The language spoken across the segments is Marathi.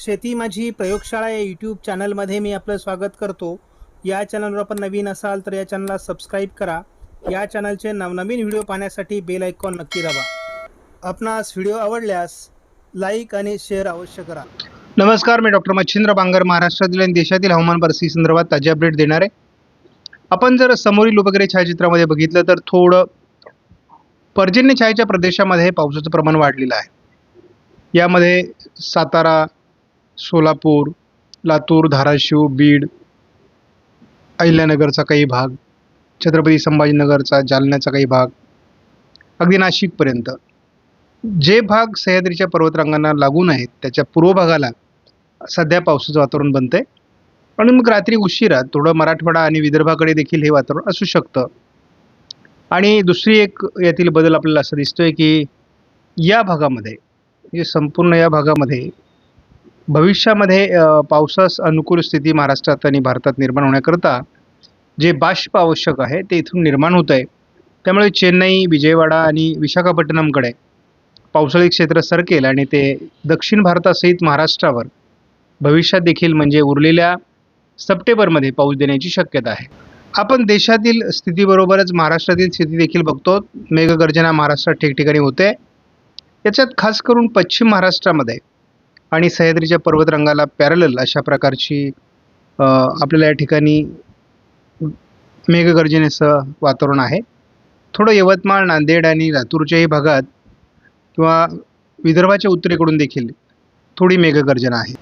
शेती माझी प्रयोगशाळा या यूट्यूब चॅनलमध्ये मी आपलं स्वागत करतो. या चॅनलवर आपण नवीन असाल तर या चॅनलला सबस्क्राईब करा. या चॅनलचे नवनवीन व्हिडिओ पाहण्यासाठी बेल आयकॉन नक्की दाबा. आपणास व्हिडिओ आवडल्यास लाईक आणि शेअर अवश्य करा. नमस्कार मी डॉक्टर मच्छिंद्र बांगर महाराष्ट्रातील आणि देशातील हवामान परिस्थिती संदर्भात ताजी अपडेट देणार. आहे आपण जर समोरील उपग्रह छायाचित्रामध्ये बघितलं तर थोडं पर्जन्य छायाच्या प्रदेशामध्ये पावसाचं प्रमाण वाढलेलं आहे. यामध्ये सातारा सोलापूर लातूर धाराशिव बीड अहिल्यानगरचा काही भाग छत्रपती संभाजीनगरचा जालन्याचा काही भाग अगदी नाशिकपर्यंत. जे भाग सह्याद्रीच्या पर्वतरांगांना लागून आहेत त्याच्या पूर्व भागाला सध्या पावसाचं वातावरण बनतंय. आणि मग रात्री उशिरा थोडं मराठवाडा आणि विदर्भाकडे देखील हे वातावरण असू शकतं. आणि दुसरी एक यातील बदल आपल्याला असं दिसतोय की या भागामध्ये म्हणजे संपूर्ण या भागामध्ये भविष्यामध्ये पावसास अनुकूल स्थिती महाराष्ट्रात आणि भारतात निर्माण होण्याकरता जे बाष्प आवश्यक आहे ते इथून निर्माण होत आहे. त्यामुळे चेन्नई विजयवाडा आणि विशाखापट्टणमकडे पावसाळी क्षेत्र सरकेल आणि ते दक्षिण भारतासहित महाराष्ट्रावर भविष्यात देखील म्हणजे उरलेल्या सप्टेंबरमध्ये पाऊस देण्याची शक्यता आहे. आपण देशातील स्थितीबरोबरच महाराष्ट्रातील स्थिती देखील बघतो. मेघगर्जना महाराष्ट्रात ठिकठिकाणी होते. याच्यात खास करून पश्चिम महाराष्ट्रामध्ये आणि सह्याद्रीच्या पर्वतरंगाला पॅरलल अशा प्रकारची आपल्याला या ठिकाणी मेघगर्जनेचं वातावरण आहे. थोडं यवतमाळ नांदेड आणि लातूरच्याही भागात किंवा विदर्भाच्या उत्तरेकडून देखील थोडी मेघगर्जना आहे.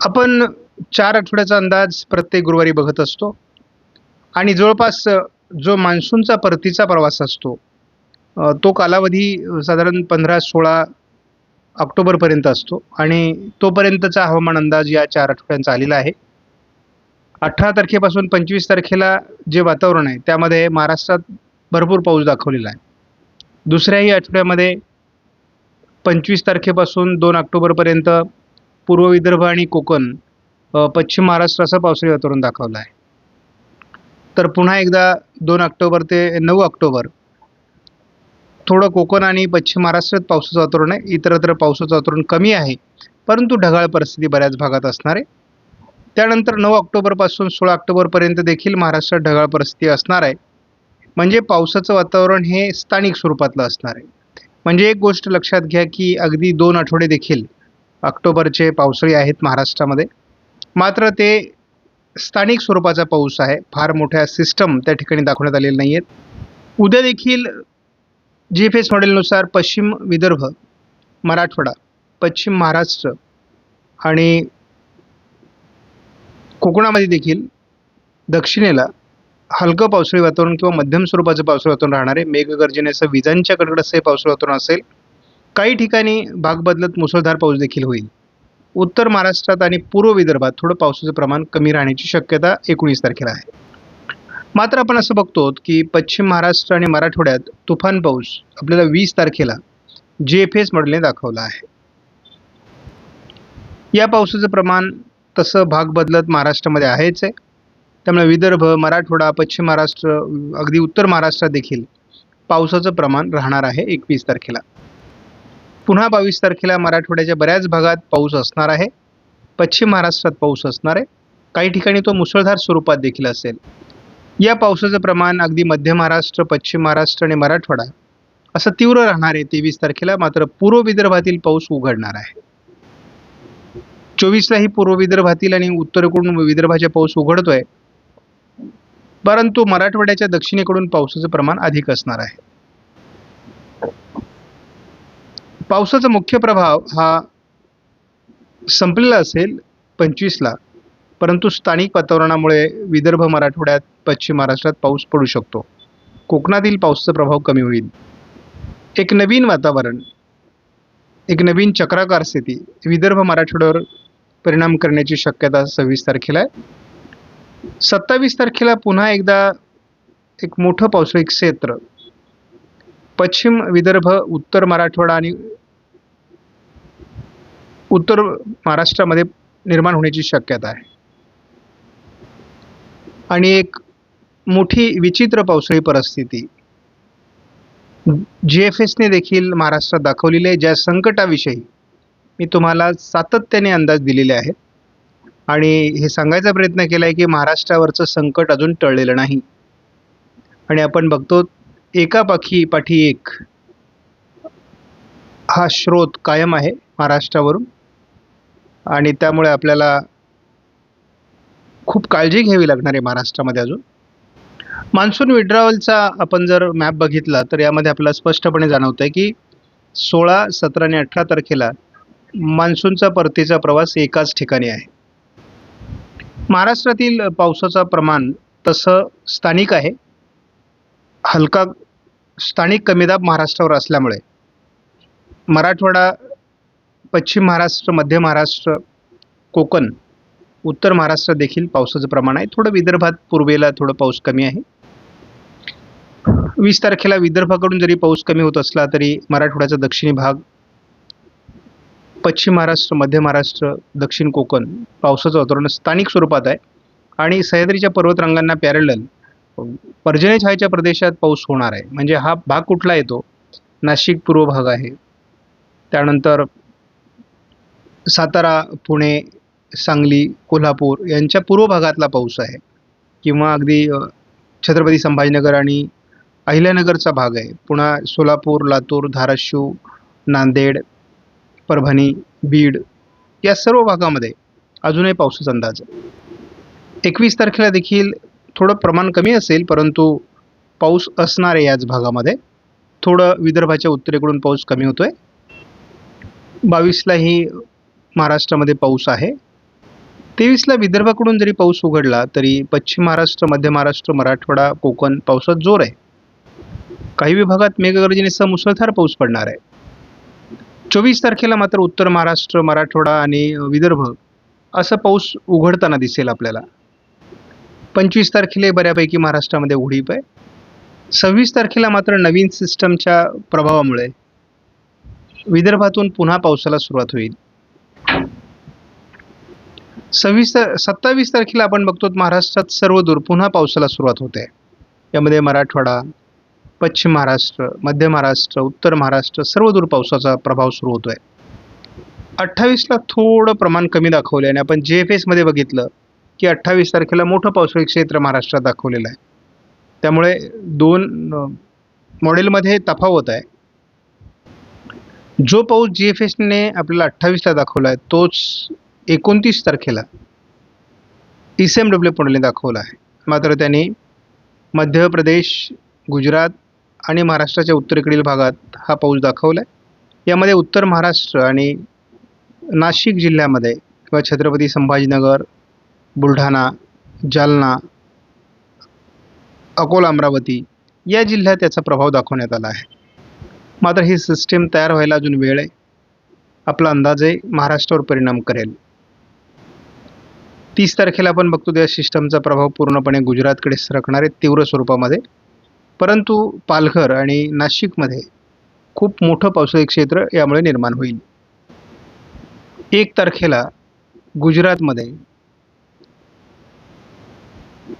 आपण चार आठवड्याचा अंदाज प्रत्येक गुरुवारी बघत असतो आणि जवळपास जो मान्सूनचा परतीचा प्रवास असतो तो कालावधी साधारण पंधरा सोळा ऑक्टोबरपर्यंत असतो आणि तोपर्यंतचा हवामान अंदाज या चार आठवड्यांचा आलेला आहे. अठरा तारखेपासून पंचवीस तारखेला जे वातावरण आहे त्यामध्ये महाराष्ट्रात भरपूर पाऊस दाखवलेला आहे. दुसऱ्याही आठवड्यामध्ये पंचवीस तारखेपासून दोन ऑक्टोबरपर्यंत पूर्व विदर्भ आणि कोकण पश्चिम महाराष्ट्र असं पावसाळी वातावरण दाखवलं आहे. तर पुन्हा एकदा दोन ऑक्टोबर ते नऊ ऑक्टोबर थोडं कोकण आणि पश्चिम महाराष्ट्रात पावसाचं वातावरण आहे. इतरत्र पावसाचं वातावरण कमी आहे. परंतु ढगाळ परिस्थिती बऱ्याच भागात असणार आहे. त्यानंतर नऊ ऑक्टोबरपासून सोळा ऑक्टोबरपर्यंत देखील महाराष्ट्रात ढगाळ परिस्थिती असणार आहे. म्हणजे पावसाचं वातावरण हे स्थानिक स्वरूपातलं असणार आहे. म्हणजे एक गोष्ट लक्षात घ्या की अगदी दोन आठवडे देखील ऑक्टोबरचे पावसाळी आहेत महाराष्ट्रामध्ये. मात्र ते स्थानिक स्वरूपाचा पाऊस आहे. फार मोठ्या सिस्टम त्या ठिकाणी दाखवण्यात आलेल्या नाही आहेत उद्या देखील जी एफ एस मॉडेलनुसार पश्चिम विदर्भ मराठवाडा पश्चिम महाराष्ट्र आणि कोकणामध्ये देखील दक्षिणेला हलकं पावसाळी वातावरण किंवा मध्यम स्वरूपाचं पावसाळी वातावरण राहणार आहे मेघगर्जनेचं विजांच्या कडकडसं हे पावसाळी वातावरण असेल काही ठिकाणी भाग बदलत मुसळधार पाऊस देखील होईल. उत्तर महाराष्ट्रात आणि पूर्व विदर्भात थोडं पावसाचं प्रमाण कमी राहण्याची शक्यता एकोणीस तारखेला आहे. मात्र आपण असं बघतो की पश्चिम महाराष्ट्र आणि मराठवाड्यात तुफान पाऊस आपल्याला वीस तारखेला जे एफ एस मॉडेलने दाखवला आहे. या पावसाचं प्रमाण तसं भाग बदलत महाराष्ट्रामध्ये आहेच आहे. त्यामुळे विदर्भ मराठवाडा पश्चिम महाराष्ट्र अगदी उत्तर महाराष्ट्रात देखील पावसाचं प्रमाण राहणार आहे एकवीस तारखेला. पुन्हा बावीस तारखेला मराठवाड्याच्या बऱ्याच भागात पाऊस असणार आहे. पश्चिम महाराष्ट्रात पाऊस असणार आहे. काही ठिकाणी तो मुसळधार स्वरूपात देखील असेल. या पावसाचं प्रमाण अगदी मध्य महाराष्ट्र पश्चिम महाराष्ट्र आणि मराठवाडा असं तीव्र राहणार आहे. तेवीस तारखेला मात्र पूर्व विदर्भातील पाऊस उघडणार आहे. चोवीसलाही पूर्व विदर्भातील आणि उत्तरेकडून विदर्भाचे पाऊस उघडतोय. परंतु मराठवाड्याच्या दक्षिणेकडून पावसाचं प्रमाण अधिक असणार आहे. पावसाचा मुख्य प्रभाव हा संपलेला असेल पंचवीसला. परंतु स्थानिक वातावरणामुळे विदर्भ मराठवाड्यात पश्चिम महाराष्ट्रात पाऊस पडू शकतो. कोकणातील पाऊसचा प्रभाव कमी होईल. एक नवीन वातावरण एक नवीन चक्राकार स्थिती विदर्भ मराठवाड्यावर परिणाम करण्याची शक्यता सव्वीस तारखेला आहे. सत्तावीस तारखेला पुन्हा एकदा एक मोठं पावसाळी क्षेत्र पश्चिम विदर्भ उत्तर मराठवाडा आणि उत्तर महाराष्ट्रामध्ये निर्माण होण्याची शक्यता आहे. आणि एक मोठी विचित्र पावसाळी परिस्थिती. जी एफ एसने देखील महाराष्ट्रात दाखवलेली आहे. ज्या संकटाविषयी मी तुम्हाला सातत्याने अंदाज दिलेले आहेत. आणि हे सांगायचा प्रयत्न केला आहे की महाराष्ट्रावरचं संकट अजून टळलेलं नाही. आणि आपण बघतो एका पाखी पाठी एक हा स्रोत कायम आहे महाराष्ट्रावरून. आणि त्यामुळे आपल्याला खूप काळजी घ्यावी लागणार आहे महाराष्ट्रामध्ये अजून. मान्सून विड्रॉवलचा आपण जर मॅप बघितला तर यामध्ये आपल्याला स्पष्टपणे जाणवतं आहे की सोळा सतरा आणि अठरा तारखेला मान्सूनचा परतीचा प्रवास एकाच ठिकाणी आहे. महाराष्ट्रातील पावसाचं प्रमाण तसं स्थानिक आहे. हलका स्थानिक कमीदाब महाराष्ट्रावर असल्यामुळे. मराठवाडा पश्चिम महाराष्ट्र मध्य महाराष्ट्र कोकण उत्तर महाराष्ट्रात देखील पावसाचं प्रमाण आहे. थोडं विदर्भात पूर्वेला थोडं पाऊस कमी आहे. वीस तारखेला विदर्भाकडून जरी पाऊस कमी होत असला तरी मराठवाड्याचा दक्षिणी भाग पश्चिम महाराष्ट्र मध्य महाराष्ट्र दक्षिण कोकण पावसाचं वातावरण स्थानिक स्वरूपात आहे. आणि सह्याद्रीच्या पर्वतरांगांना पॅरेलल पर्जन्य छायेच्या प्रदेशात पाऊस होणार आहे. म्हणजे हा भाग कुठला येतो? नाशिक पूर्व भाग आहे. त्यानंतर सातारा पुणे सांगली कोल्हापूर यांच्या पूर्व भागातला पाऊस आहे. किंवा अगदी छत्रपती संभाजीनगर आणि अहिल्यानगरचा भाग आहे. पुन्हा सोलापूर लातूर धाराशिव नांदेड परभणी बीड या सर्व भागामध्ये अजूनही पावसाचा अंदाज आहे. एकवीस तारखेला देखील थोडं प्रमाण कमी असेल परंतु पाऊस असणार आहे याच भागामध्ये. थोडं विदर्भाच्या उत्तरेकडून पाऊस कमी होतो आहे बावीसलाही महाराष्ट्रामध्ये पाऊस आहे. तेवीसला विदर्भाकडून जरी पाऊस उघडला तरी पश्चिम महाराष्ट्र मध्य महाराष्ट्र मराठवाडा कोकण पावसात जोर आहे. काही विभागात मेघगर्जनेसह मुसळधार पाऊस पडणार आहे. चोवीस तारखेला मात्र उत्तर महाराष्ट्र मराठवाडा आणि विदर्भ असं पाऊस उघडताना दिसेल आपल्याला. पंचवीस तारखेला बऱ्यापैकी महाराष्ट्रामध्ये उघडीप आहे. सव्वीस तारखेला मात्र नवीन सिस्टमच्या प्रभावामुळे विदर्भातून पुन्हा पावसाला सुरुवात होईल. सव्वीस सत्तावीस तारखेला आपण बघतो महाराष्ट्रात सर्वदूर पुन्हा पावसाला सुरुवात होते. यामध्ये मराठवाडा पश्चिम महाराष्ट्र मध्य महाराष्ट्र उत्तर महाराष्ट्र सर्वदूर पावसाचा प्रभाव सुरू होतोय. अठ्ठावीसला थोडं प्रमाण कमी दाखवलं आणि आपण जे एफ एसमध्ये बघितलं की अठ्ठावीस तारखेला मोठं पावसाळी क्षेत्र महाराष्ट्रात दाखवलेलं आहे. त्यामुळे दोन मॉडेलमध्ये तफावत आहे. जो पाऊस जी एफ एसने आपल्याला अठ्ठावीसला दाखवला आहे तोच एकोणतीस तारखेला ई सी एम डब्ल्यू मॉडेलने दाखवला आहे. मात्र त्यांनी मध्य प्रदेश गुजरात आणि महाराष्ट्राच्या उत्तरेकडील भागात हा पाऊस दाखवला आहे यामध्ये उत्तर महाराष्ट्र आणि नाशिक जिल्ह्यामध्ये किंवा छत्रपती संभाजीनगर बुलढाणा जालना अकोला अमरावती या जिल्ह्यात त्याचा प्रभाव दाखवण्यात आला आहे. मात्र ही सिस्टीम तयार व्हायला अजून वेळ आहे. आपला अंदाजे महाराष्ट्रावर परिणाम करेल. तीस तारखेला आपण बघतो त्या सिस्टमचा प्रभाव पूर्णपणे गुजरातकडे सरकणार आहे तीव्र स्वरूपामध्ये. परंतु पालघर आणि नाशिकमध्ये खूप मोठं पावसाळी क्षेत्र यामुळे निर्माण होईल. एक तारखेला गुजरातमध्ये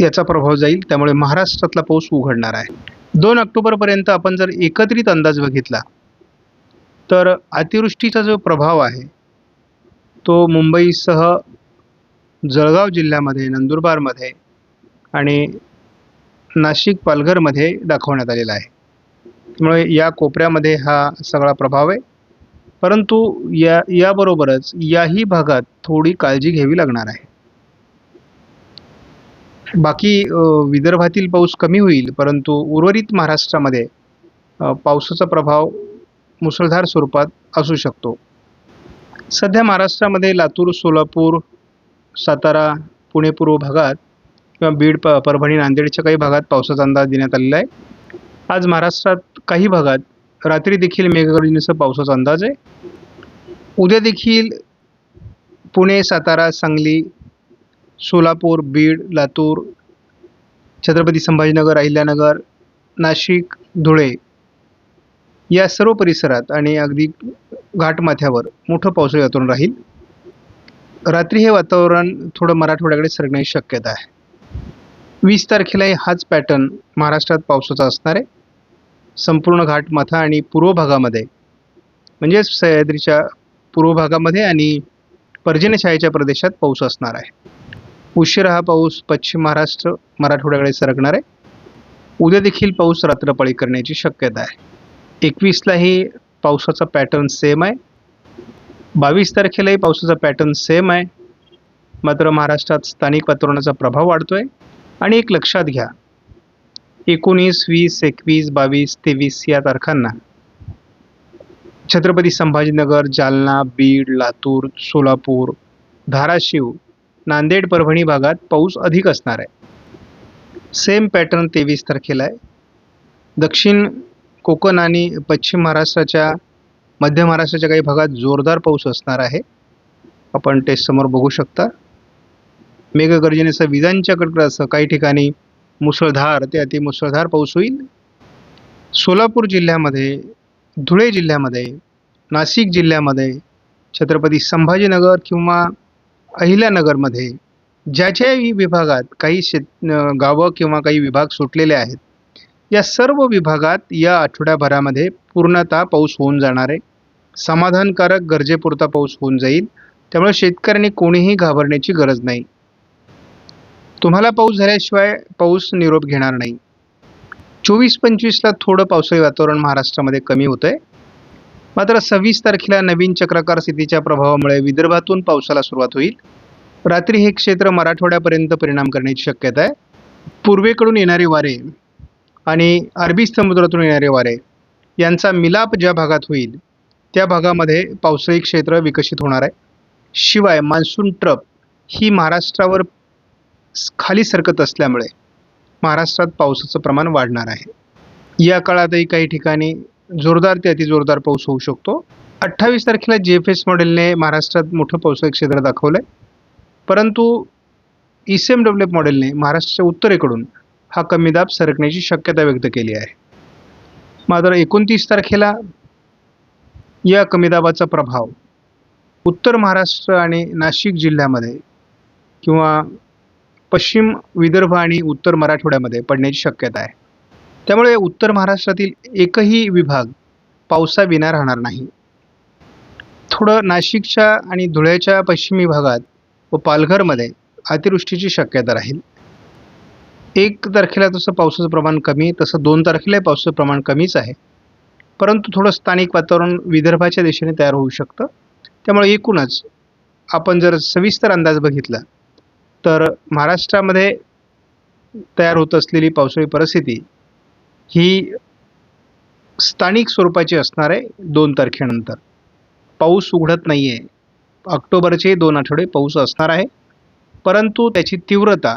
याचा प्रभाव जाईल त्यामुळे महाराष्ट्रातला पाऊस उघडणार आहे. दोन ऑक्टोबरपर्यंत आपण जर एकत्रित अंदाज बघितला तर अतिवृष्टीचा जो प्रभाव आहे तो मुंबईसह जळगाव जिल्ह्यामध्ये नंदुरबारमध्ये आणि नाशिक पालघरमध्ये दाखवण्यात आलेला आहे. त्यामुळे या कोपऱ्यामध्ये हा सगळा प्रभाव आहे. परंतु या याबरोबरच याही भागात थोडी काळजी घ्यावी लागणार आहे. बाकी विदर्भातील पाऊस कमी होईल परंतु उर्वरित महाराष्ट्रामध्ये पावसाचा प्रभाव मुसळधार स्वरूपात असू शकतो. सध्या महाराष्ट्रामध्ये लातूर सोलापूर सातारा पुणे पूर्व भागात किंवा बीड प परभणी नांदेडच्या काही भागात पावसाचा अंदाज देण्यात आलेला आहे. आज महाराष्ट्रात काही भागात रात्री देखील मेघगर्जनेसह पावसाचा अंदाज आहे. उद्या देखील पुणे सातारा सांगली सोलापूर बीड लातूर छत्रपती संभाजीनगर अहिल्यानगर नाशिक धुळे या सर्व परिसरात आणि अगदी घाटमाथ्यावर मोठं पावसाळी वातावरण राहील. रात्री हे वातावरण थोडं मराठवाड्याकडे सरकण्याची शक्यता आहे. वीस तारखेलाही हाच पॅटर्न महाराष्ट्रात पावसाचा असणार आहे. संपूर्ण घाटमाथा आणि पूर्व भागामध्ये म्हणजेच सह्याद्रीच्या पूर्व भागामध्ये आणि पर्जन्यछायेच्या प्रदेशात पाऊस असणार आहे. उशिरा हा पाऊस पश्चिम महाराष्ट्र मराठवाड्याकडे सरकणार आहे. उद्या देखील पाऊस रात्रपाळी करण्याची शक्यता आहे. एकवीसलाही पावसाचा पॅटर्न सेम आहे. बावीस तारखेलाही पावसाचा पॅटर्न सेम आहे. मात्र महाराष्ट्रात स्थानिक वातावरणाचा प्रभाव वाढतो आहे आणि एक लक्षात घ्या एकोणीस वीस एकवीस बावीस तेवीस या तारखांना छत्रपती संभाजीनगर जालना बीड लातूर सोलापूर धाराशिव नांदेड परभणी भागात पाऊस अधिक असणार आहे. सेम पॅटर्न तेवीस तारखेला आहे. दक्षिण कोकण आणि पश्चिम महाराष्ट्राच्या मध्य महाराष्ट्राच्या काही भागात जोरदार पाऊस असणार आहे. आपण ते समोर बघू शकता. मेघगर्जनेसह विजांच्या कडकडासह काही ठिकाणी मुसळधार ते अतिमुसळधार पाऊस होईल. सोलापूर जिल्ह्यामध्ये धुळे जिल्ह्यामध्ये नाशिक जिल्ह्यामध्ये छत्रपती संभाजीनगर किंवा अहिल्यानगरमध्ये ज्याच्याही विभागात काही शेत गावं किंवा काही विभाग सुटलेले आहेत या सर्व विभागात या आठवड्याभरामध्ये पूर्णतः पाऊस होऊन जाणार आहे. समाधानकारक गरजेपुरता पाऊस होऊन जाईल. त्यामुळे शेतकऱ्यांनी कोणीही घाबरण्याची गरज नाही. तुम्हाला पाऊस झाल्याशिवाय पाऊस निरोप घेणार नाही. चोवीस पंचवीसला थोडं पावसाळी वातावरण महाराष्ट्रामध्ये कमी होतं आहे मात्र सव्वीस तारखेला नवीन चक्राकार स्थितीच्या प्रभावामुळे विदर्भातून पावसाला सुरुवात होईल. रात्री हे क्षेत्र मराठवाड्यापर्यंत परिणाम करण्याची शक्यता आहे. पूर्वेकडून येणारे वारे आणि अरबी समुद्रातून येणारे वारे यांचा मिलाप ज्या भागात होईल त्या भागामध्ये पावसाळी क्षेत्र विकसित होणार आहे. शिवाय मान्सून ट्रप ही महाराष्ट्रावर खाली सरकत असल्यामुळे महाराष्ट्रात पावसाचं प्रमाण वाढणार आहे. या काळातही काही ठिकाणी जोरदार ते अतिजोरदार पाऊस होऊ शकतो. अठ्ठावीस तारखेला जी एफ एस मॉडेलने महाराष्ट्रात मोठं पावसाळी क्षेत्र दाखवलं आहे परंतु E C M W F मॉडेलने महाराष्ट्राच्या उत्तरेकडून हा कमी दाब सरकण्याची शक्यता व्यक्त केली आहे. मात्र एकोणतीस तारखेला या कमी दाबाचा प्रभाव उत्तर महाराष्ट्र आणि नाशिक जिल्ह्यामध्ये किंवा पश्चिम विदर्भ आणि उत्तर मराठवाड्यामध्ये पडण्याची शक्यता आहे. त्यामुळे उत्तर महाराष्ट्रातील एकही विभाग पावसाविना राहणार नाही. थोडं नाशिकच्या आणि धुळ्याच्या पश्चिमी भागात व पालघरमध्ये अतिवृष्टीची शक्यता राहील. एक तारखेला तसं पावसाचं प्रमाण कमी तसं दोन तारखेला पावसाचं प्रमाण कमीच आहे. परंतु थोडं स्थानिक वातावरण विदर्भाच्या दिशेने तयार होऊ शकतं. त्यामुळे एकूणच आपण जर सविस्तर अंदाज बघितला तर महाराष्ट्रामध्ये तयार होत असलेली पावसाळी परिस्थिती ही स्थानिक स्वरूपाची असणार आहे दोन तारखेनंतर. पाऊस उघडत नाही आहे ऑक्टोबरचे दोन आठवडे पाऊस असणार आहे. परंतु त्याची तीव्रता